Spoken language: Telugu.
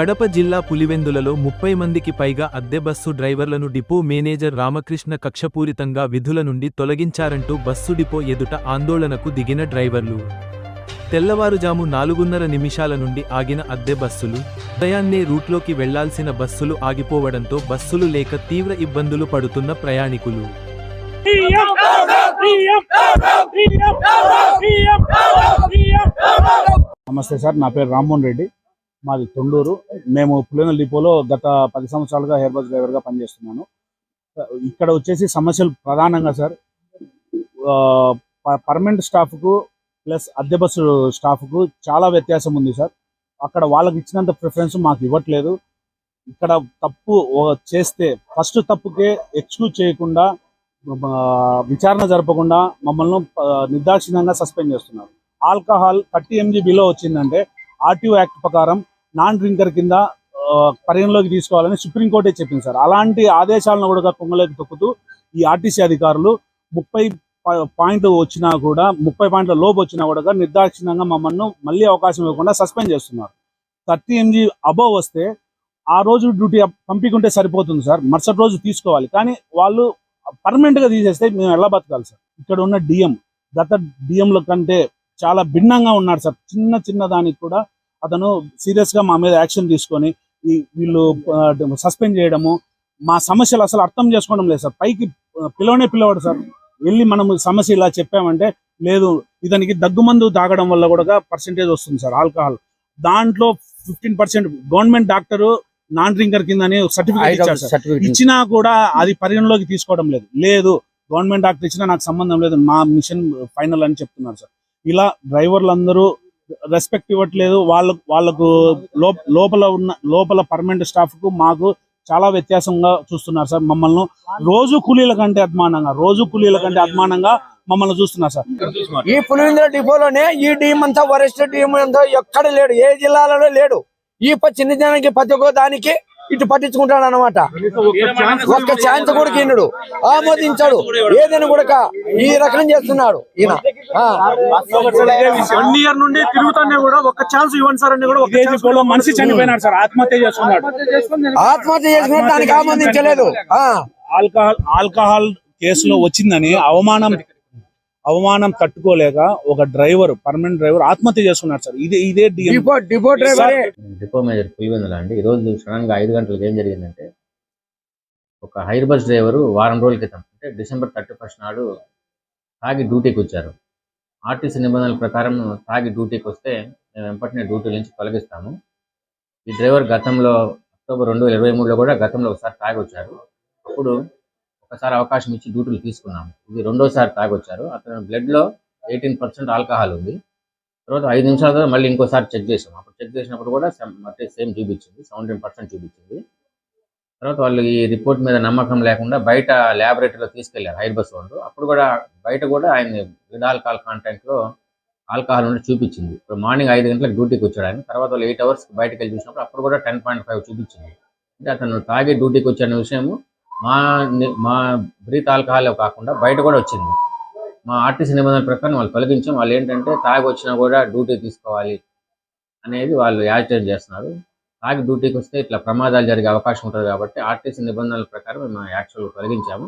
కడప జిల్లా పులివెందులలో ముప్పై మందికి పైగా అద్దె బస్సు డ్రైవర్లను డిపో మేనేజర్ రామకృష్ణ కక్షపూరితంగా విధుల నుండి తొలగించారంటూ బస్సు డిపో ఎదుట ఆందోళనకు దిగిన డ్రైవర్లు. తెల్లవారుజాము నాలుగున్నర నిమిషాల నుండి ఆగిన అద్దె బస్సులు ఉదయాన్నే రూట్లోకి వెళ్ళాల్సిన బస్సులు ఆగిపోవడంతో బస్సులు లేక తీవ్ర ఇబ్బందులు పడుతున్న ప్రయాణికులు. నమస్తే సార్ నా పేరు రామ్మోహన్ రెడ్డి. మాది తొండూరు. మేము పులిన డిపోలో గత పది సంవత్సరాలుగా హెయిర్ బస్ డ్రైవర్గా పనిచేస్తున్నాను. ఇక్కడ వచ్చేసి సమస్యలు ప్రధానంగా సార్ పర్మనెంట్ స్టాఫ్కు ప్లస్ అద్దె బస్సు స్టాఫ్కు చాలా వ్యత్యాసం ఉంది సార్. అక్కడ వాళ్ళకి ఇచ్చినంత ప్రిఫరెన్స్ మాకు ఇవ్వట్లేదు. ఇక్కడ తప్పు చేస్తే ఫస్ట్ తప్పుకే ఎక్స్క్యూజ్ చేయకుండా విచారణ జరపకుండా మమ్మల్ని నిర్దాక్షిణ్యంగా సస్పెండ్ చేస్తున్నారు. ఆల్కహాల్ థర్టీ ఎంజీ బిలో వచ్చిందంటే ఆర్టీఓ యాక్ట్ ప్రకారం నాన్ డ్రింకర్ కింద పరిగణలోకి తీసుకోవాలని సుప్రీంకోర్టే చెప్పింది సార్. అలాంటి ఆదేశాలను కూడా పొంగలేకి తొక్కుతూ ఈ ఆర్టీసీ అధికారులు ముప్పై పాయింట్ వచ్చినా కూడా ముప్పై పాయింట్ల లోపు వచ్చినా కూడా నిర్దాక్షిణ్యంగా మమ్మల్ని మళ్ళీ అవకాశం ఇవ్వకుండా సస్పెండ్ చేస్తున్నారు. థర్టీ ఎంజీ అబోవ్ వస్తే ఆ రోజు డ్యూటీ పంపికుంటే సరిపోతుంది సార్. మరుసటి రోజు తీసుకోవాలి. కానీ వాళ్ళు పర్మనెంట్గా తీసేస్తే మేము ఎలా బతకాలి సార్? ఇక్కడ ఉన్న డిఎం గత డిఎంల కంటే చాలా భిన్నంగా ఉన్నాడు సార్. చిన్న చిన్న దానికి కూడా అతను సీరియస్గా మా మీద యాక్షన్ తీసుకొని ఈ వీళ్ళు సస్పెండ్ చేయడము మా సమస్యలు అసలు అర్థం చేసుకోవడం లేదు సార్. పైకి పిలవనే పిలవడు సార్. వెళ్ళి మనం సమస్య ఇలా చెప్పామంటే లేదు ఇతనికి దగ్గుమందు తాగడం వల్ల కూడా పర్సెంటేజ్ వస్తుంది సార్ ఆల్కహాల్. దాంట్లో fifteen percent government doctor non drinker కిందని certificate ఇచ్చారు సార్. సర్టిఫికేట్ ఇచ్చినా కూడా అది పరిగణలోకి తీసుకోవడం లేదు. లేదు గవర్నమెంట్ డాక్టర్ ఇచ్చినా నాకు సంబంధం లేదు మా మిషన్ ఫైనల్ అని చెప్తున్నారు సార్. ఇలా డ్రైవర్లు అందరూ రెస్పెక్ట్ ఇవ్వట్లేదు. వాళ్ళ వాళ్ళకు లోపల ఉన్న లోపల పర్మనెంట్ స్టాఫ్కు మాకు చాలా వ్యత్యాసంగా చూస్తున్నారు సార్ మమ్మల్ని. రోజు కూలీల కంటే అభిమానంగా రోజు కూలీల కంటే అభిమానంగా మమ్మల్ని చూస్తున్నారు సార్. ఈ పులివెందుల డిపోలోనే ఈ టీం అంతా వరిష్ట టీం అంతా ఎక్కడ లేడు ఏ జిల్లాలలో లేడు. ఈ చిన్న జనానికి ప్రతి ఒక్క దానికి ఇటు పట్టించుకుంటాడు అనమాట ఒక్క ఛాన్స్ కూడా కిండు ఆమోదించాడు. ఏదైనా కూడా ఈ రకం చేస్తున్నాడు ఈయన. ఆ. వన్ ఇయర్ నుండి తిరుగుతానే కూడా ఒక ఛాన్స్ ఇవ్వండి సార్ అని కూడా మనిషి చనిపోయినాడు సార్. ఆత్మహత్య చేసుకున్నాడు. ఆత్మహత్య చేసుకున్న దానికి ఆమోదించలేదు. ఆ. ఆల్కహాల్ ఆల్కహాల్ కేసులో వచ్చిందని అవమానం అవమానం తట్టుకోలేక ఒక డ్రైవర్ పర్మనెంట్ డ్రైవర్ ఆత్మహత్య చేసుకున్నాడు సార్. ఇదే ఇదే డిపో డిపో డ్రైవరే. డిపో మేజర్ పులివెందుల అండి. ఈరోజు సడన్గా ఐదు గంటలకు ఏం జరిగిందంటే ఒక హైర్ బస్ డ్రైవరు వారం రోజుల క్రితం అంటే డిసెంబర్ థర్టీ ఫస్ట్ నాడు తాగి డ్యూటీకి వచ్చారు. ఆర్టీసీ నిబంధనల ప్రకారం తాగి డ్యూటీకి వస్తే మేము వెంటనే డ్యూటీ నుంచి తొలగిస్తాము. ఈ డ్రైవర్ గతంలో అక్టోబర్ రెండు వేల ఇరవై మూడులో కూడా గతంలో ఒకసారి తాగి వచ్చారు. అప్పుడు ఒకసారి అవకాశం ఇచ్చి డ్యూటీలు తీసుకున్నాము ఇది రెండోసారి తాగొచ్చారు. అతను అతని బ్లడ్లో ఎయిటీన్ పర్సెంట్ ఆల్కహాల్ ఉంది. తర్వాత ఐదు నిమిషాల తర్వాత మళ్ళీ ఇంకోసారి చెక్ చేసాం అప్పుడు చెక్ చేసినప్పుడు కూడా సేమ్ అంటే సేమ్ చూపించింది. సెవెంటీన్ పర్సెంట్ చూపించింది. తర్వాత వాళ్ళు ఈ రిపోర్ట్ మీద నమ్మకం లేకుండా బయట ల్యాబొరేటరీలో తీసుకెళ్ళారు హైర్ వాళ్ళు అప్పుడు కూడా బయట కూడా ఆయన విడ్ ఆల్కహాల్ కాంటాక్ట్లో ఆల్కహాల్ ఉండి చూపించింది. ఇప్పుడు మార్నింగ్ ఐదు గంటలకు డ్యూటీకి వచ్చాడు ఆయన. తర్వాత వాళ్ళు ఎయిట్ అవర్స్ బయటకు వెళ్ళి చూసినప్పుడు అప్పుడు కూడా టెన్ పాయింట్ ఫైవ్ చూపించింది. అంటే అతను తాగి డ్యూటీకి వచ్చాడనే విషయము మా మా బ్రీత్ ఆల్కహాల్ కాకుండా బయట కూడా వచ్చింది. మా ఆర్టీసీ నిబంధనల ప్రకారం వాళ్ళు తొలగించాం. వాళ్ళు ఏంటంటే తాగి వచ్చినా కూడా డ్యూటీ తీసుకోవాలి అనేది వాళ్ళు యాజిటేట్ చేస్తున్నారు. తాగి డ్యూటీకి వస్తే ఇట్లా ప్రమాదాలు జరిగే అవకాశం ఉంటుంది కాబట్టి ఆర్టీసీ నిబంధనల ప్రకారం మేము యాక్చువల్ తొలగించాము.